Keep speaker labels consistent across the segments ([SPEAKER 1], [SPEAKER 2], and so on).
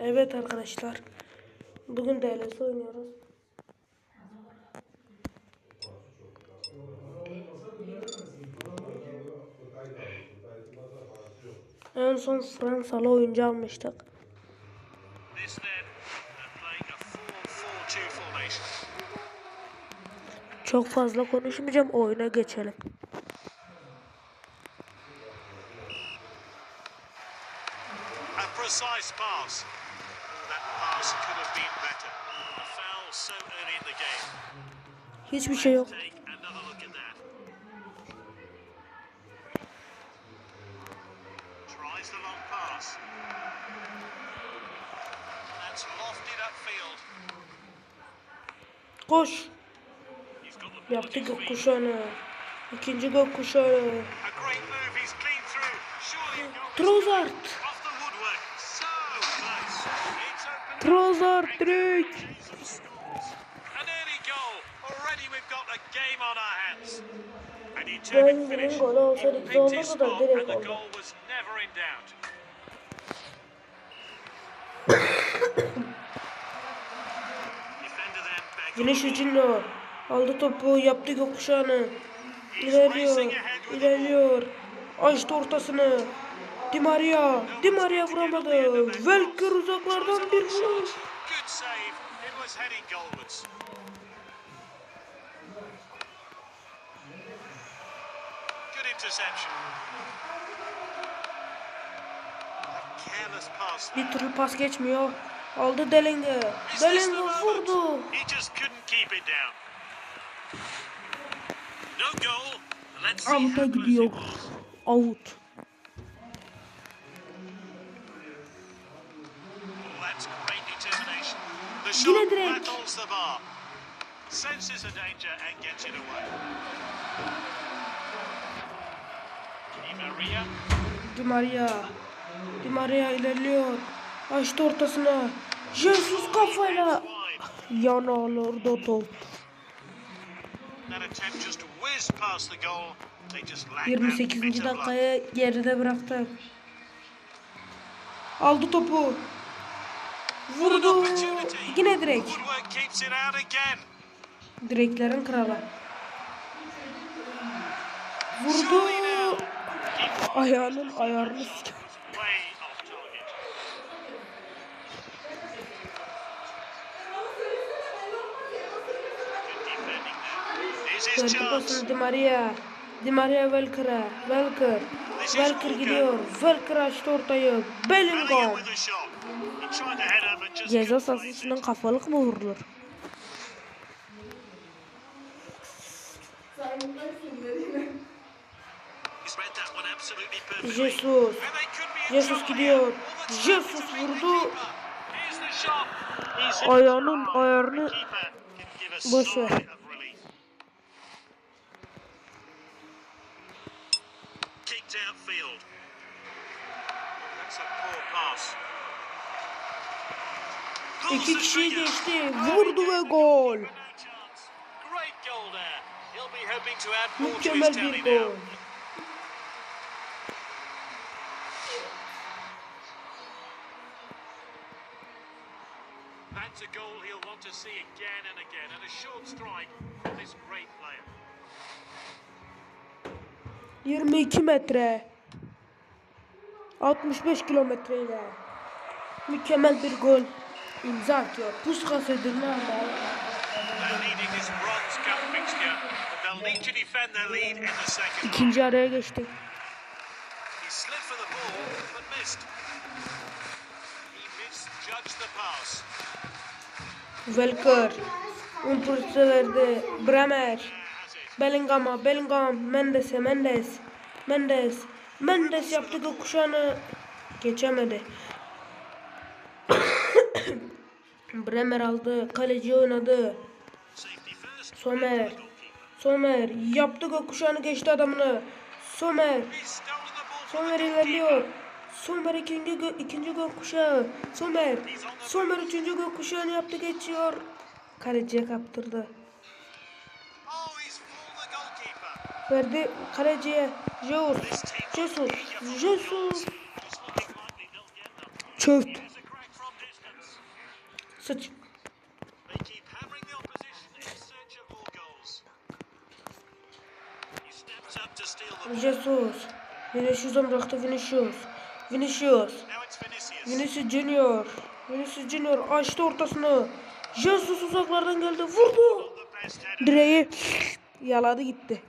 [SPEAKER 1] Evet arkadaşlar. Bugün DLS oynuyoruz. En son Fransalı oyuncu almıştık.
[SPEAKER 2] This then playing a 4-4-2 formation.
[SPEAKER 1] Çok fazla konuşmayacağım. Oyuna geçelim.
[SPEAKER 2] A precise pass.
[SPEAKER 1] Hiçbir şey yok.
[SPEAKER 2] Take another look at that. Tries the long determined
[SPEAKER 1] Benzer'in
[SPEAKER 2] finish.
[SPEAKER 1] golü olsaydı güzel olurdu da direkt oldu.
[SPEAKER 2] ball.
[SPEAKER 1] Junior aldı topu yaptı gökkuşağını. İlerliyor, ilerliyor. Açtı ortasını. Di Maria, Di Maria vuramadı. Welker uzaklardan bir vuruş. Bir türlü pas geçmiyor. Aldı
[SPEAKER 2] the moment?
[SPEAKER 1] vurdu.
[SPEAKER 2] He just couldn't it away. Di Maria.
[SPEAKER 1] Di Maria. İlerliyor. Açtı ortasına. Jesus kafayla. Yana top.
[SPEAKER 2] Just lacked that
[SPEAKER 1] 28.
[SPEAKER 2] bit of luck.
[SPEAKER 1] dakikaya geride bıraktık. Aldı topu. Vurdu. Yine
[SPEAKER 2] again.
[SPEAKER 1] Direklerin kralı. Vurdu. Ayağının ayarını
[SPEAKER 2] chance.
[SPEAKER 1] pasını Di Maria. Di Maria Welker'a. Welker. Welker gidiyor. Welker açtı ortayı.
[SPEAKER 2] Bellingham
[SPEAKER 1] Ceza sahasından kafalık mı vurulur? Jesus. Jesus gidiyor. Jesus vurdu. Ayağının ayarını boş ver.
[SPEAKER 2] Kicked outfield. That's a poor pass.
[SPEAKER 1] İki kişiyi geçti. Vurdu ve gol. Mükemmel bir gol.
[SPEAKER 2] That's a goal he'll want to see again and again, and a short strike from this great player.
[SPEAKER 1] 22 metre. 65 kilometreyle. Mükemmel bir gol. İmza atıyor. Puskas ödülünü
[SPEAKER 2] half.
[SPEAKER 1] İkinci araya geçti.
[SPEAKER 2] He slid for the ball, but missed. He misjudged the pass.
[SPEAKER 1] Welker. Impulsu verdi. Bremer. Bellingham'a. Bellingham. Mendes'e. Mendes. Mendes. Mendes yaptı gökkuşağını. Geçemedi. Bremer aldı. Kaleci oynadı. Somer. Somer yaptı gökkuşağını geçti adamını. Somer. Somer ilerliyor. Somer ikinci, gö ikinci gökkuşağı. Somer. Somer üçüncü gökkuşağını yaptı geçiyor. Kaleciye kaptırdı. Verdi kaleciye. Jesus. Jesus. Jesus.
[SPEAKER 2] goals. Ball.
[SPEAKER 1] Jesus. Vinicius'a bıraktı Vinicius. Vinicius.
[SPEAKER 2] Vinicius.
[SPEAKER 1] Junior. Vinicius Junior açtı ortasını. Jesus uzaklardan geldi. Vurdu. Direği yaladı gitti.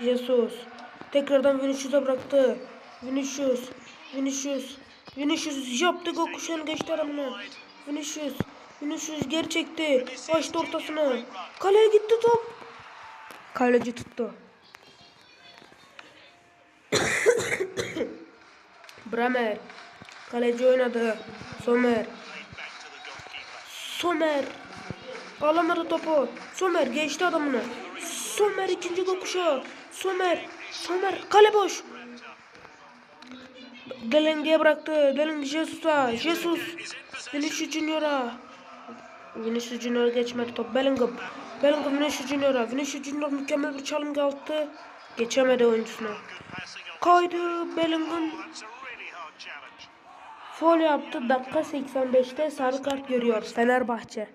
[SPEAKER 1] Jesus. Tekrardan Vinicius'a bıraktı. Vinicius. Vinicius. Vinicius yaptı gökkuşağını geçti adamını. Vinicius. Vinicius geri çekti. Açtı ortasını. Kaleye gitti top. Kaleci tuttu. Bremer. Kaleci oynadı. Somer. Somer. Alamadı topu. Somer geçti adamını. Somer ikinci kuşağı. Somer. Somer. Kale boş. Delenge'ye bıraktı. Delenge Jesus'a. Jesus. Vinicius Junior'a. Vinicius Junior geçmedi top. Bellingham. Bellingham Vinicius Junior'a. Vinicius Junior mükemmel bir çalım yaptı. Geçemedi oyuncusuna. Kaydı Bellingham. Foul yaptı. Dakika 85'te sarı kart görüyor Fenerbahçe.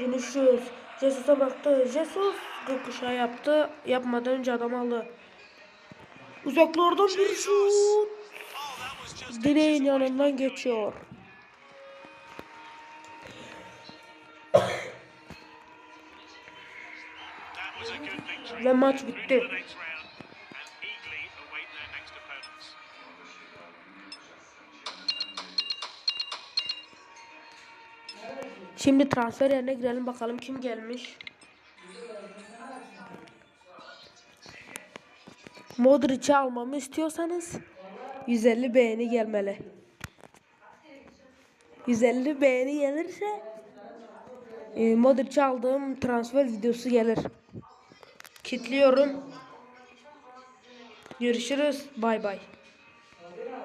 [SPEAKER 1] Vinicius. Jesus'a baktı. Jesus gökkuşağı yaptı. Yapmadan önce adam aldı. Uzaklardan bir şut.
[SPEAKER 2] Oh,
[SPEAKER 1] Direğin yanından geçiyor. Ve maç bitti. Şimdi transfer yerine girelim bakalım kim gelmiş. Modric'i almamı istiyorsanız 150 beğeni gelmeli. 150 beğeni gelirse e, Modric'i aldığım transfer videosu gelir. Kitliyorum. Görüşürüz. Bay bay.